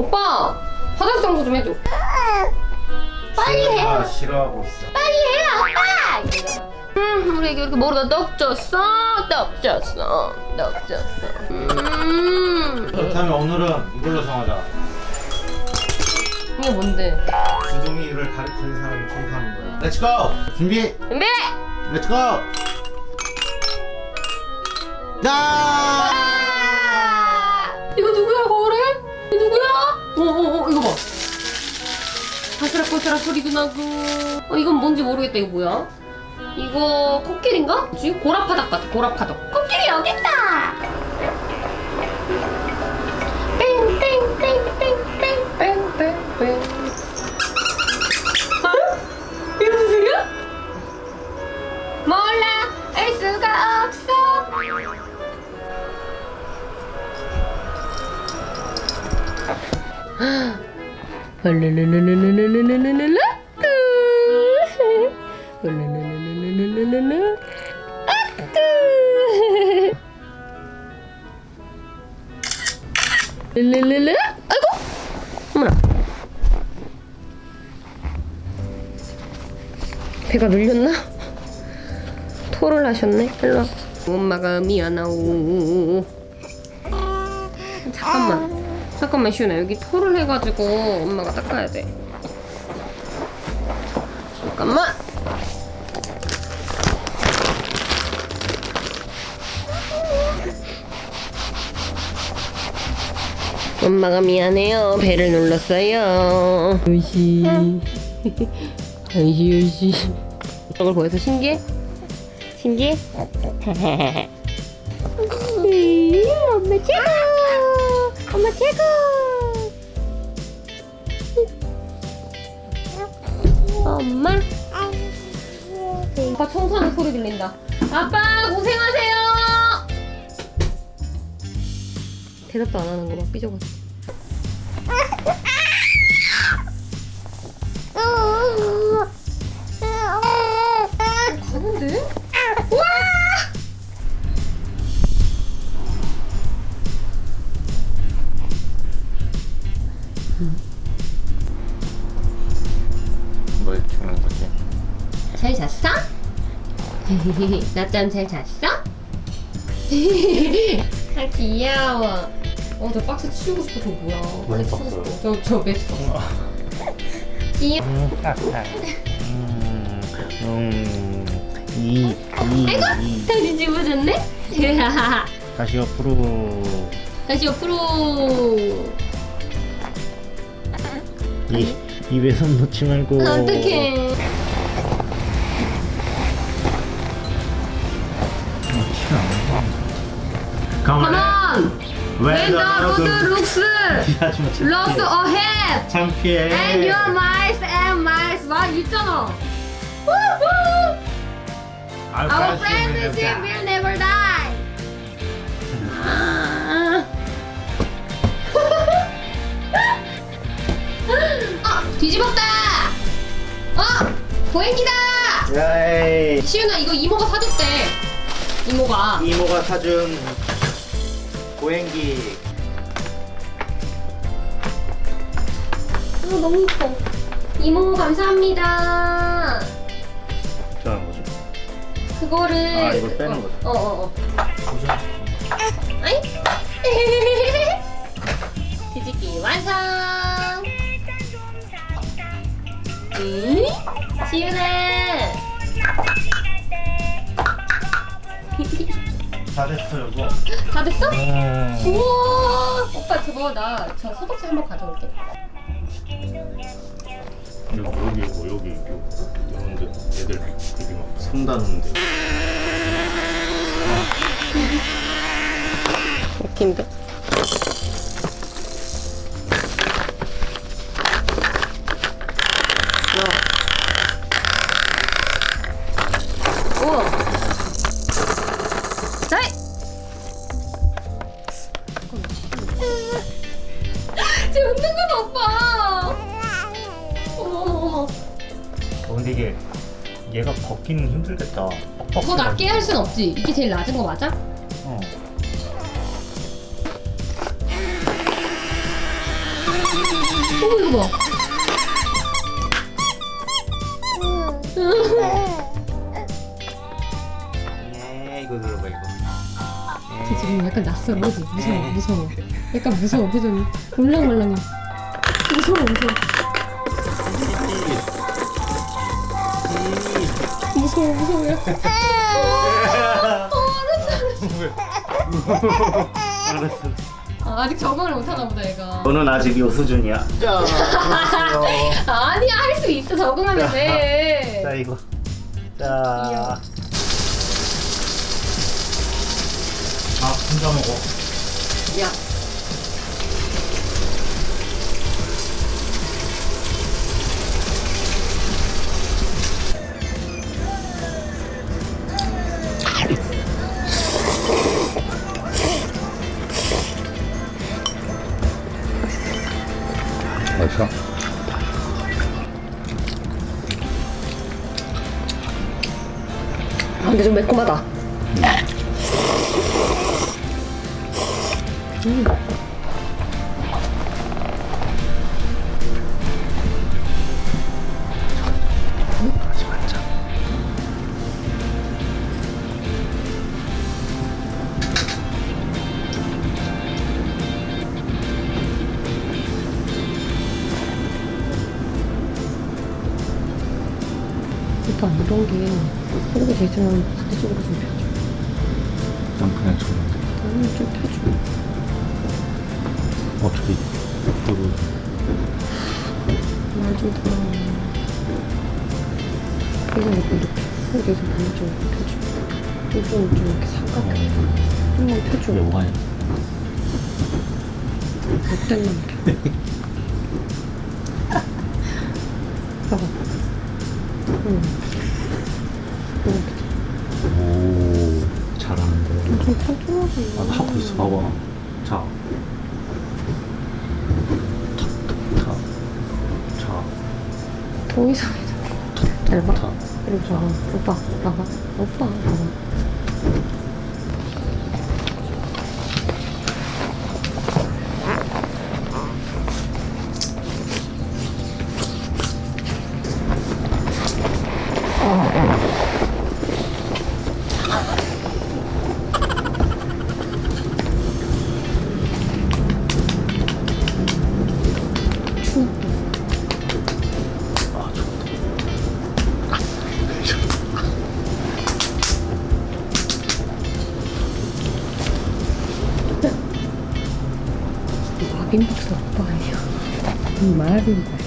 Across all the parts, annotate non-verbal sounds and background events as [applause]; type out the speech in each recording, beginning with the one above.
오빠 화장실 청소 좀 해줘. 빨리 해. 아 싫어하고 있어. 빨리 해 아빠. 음 우리 이렇게 머리가 떡졌어 떡졌어 떡졌어. 음 그렇다면 오늘은 이걸로 정하자. 이게 뭔데? 주둥이를 가리키는 사람이 청소하는 거야. 렛츠 고! 준비! 준비. 렛츠 고! 야! 이거 누구 바스락바스락 소리도 나고. 어 이건 뭔지 모르겠다 이거 뭐야? 이거 코끼리인가? 뭐지? 고라파덕 같아 고라파덕. 코끼리 여기 있다. 어? 수가 없어. 랄랄랄랄랄랄랄랄랄라. 랄랄랄랄랄랄랄라. 랄랄랄라. 아이고. 어머나. 배가 눌렸나? 토를 하셨네. 일로 와. 엄마가 미안하오. 잠깐만. 잠깐만 시윤아 여기 토를 해가지고 엄마가 닦아야 돼. 잠깐만. 엄마가 미안해요. 배를 눌렀어요. 요시. 요시 요시. 이걸 보여서 신기해? 신기해? 음, [laughs] 엄마 최고! 엄마 최고! 엄마? 아빠 청소하는 소리 들린다. 아빠 고생하세요! 대답도 안 하는 거막 삐져가지고. [laughs] 낮잠 잘 잤어? [laughs] 아 귀여워. 어 저 박스 치우고 싶어 저 뭐야? 빨리 치우고 박스? 싶어. 저 저 매트. 귀여워. 음, 딱딱. 음, 음, 이, 이, 이. [laughs] 다시 옆으로. 다시 옆으로. 이, 입에 손 놓지 말고. 어떡해. 가만. 가만. When the road looks looks ahead. 창피해. And your mice and mice 막 있잖아. 우후. Our friendship will never die. 아. 어, 뒤집었다. 어, 보행이다. 야이. 시윤아 이거 이모가 사줬대. 이모가. 이모가 사준 고행기. 어, 너무 예뻐. 이모 감사합니다. 좋아하는 거지. 그거를 아, 이걸 빼는 어, 거지. 어, 어, 어. 도전. 아이. [laughs] 뒤집기 완성. 응? 시윤아. 다 됐어 여보. 다 됐어? 음. 우와. 오빠 저거 나 저 소독제 한번 가져올게. 여기 여기 여기 여기 여기 이런데 애들 여기 막손 닿는데. 웃긴데? 걷기는 힘들겠다. 뻑뻑 더 낮게 할 순 없지. 이게 제일 낮은 거 맞아? 어. 어 이거 봐. 예, 이거 들어봐 이거. 쟤 지금 약간 낯설어. 그지? 무서워, 무서워. 약간 무서워. 표정이. 올랑말랑해. 무서워, 무서워. 무서워, 무서워. 알았어. 아, 아직 적응을 못하나 보다, 얘가. 너는 아직 요 수준이야. 자. [laughs] 아니야, 할 수 있어. 적응하면 돼. [laughs] 자 이거. 자. 귀여워. 아 혼자 먹어. 야. 아, 좀 매콤하다. 음. 오빠 이런 게 소리가 되지만 반대쪽으로 좀 펴줘. 난 그냥 저런데. 아니 좀 펴줘. 어떻게 그거 말좀 들어. 그리고 이렇게 이렇게 여기서 반대쪽으로 펴줘. 이쪽은 좀 이렇게 삼각해. 좀만 펴줘. 왜 뭐가 못된 남자. [laughs] 봐봐. 응. 오 잘하는데. 좀 펴줘야지. 아, 나 하고 있어 봐봐. 자. 자. 자. 자. 더 이상 해줘. 잘 봐. 자. 그리고 저거 오빠 봐봐. 오빠 봐봐. 마빈 박사 오빠 아니야. 박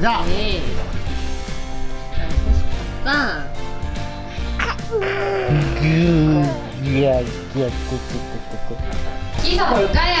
자. 네. 먹고 싶었어? 이야, 이야, 꾹꾹꾹꾹. 씻어볼까요?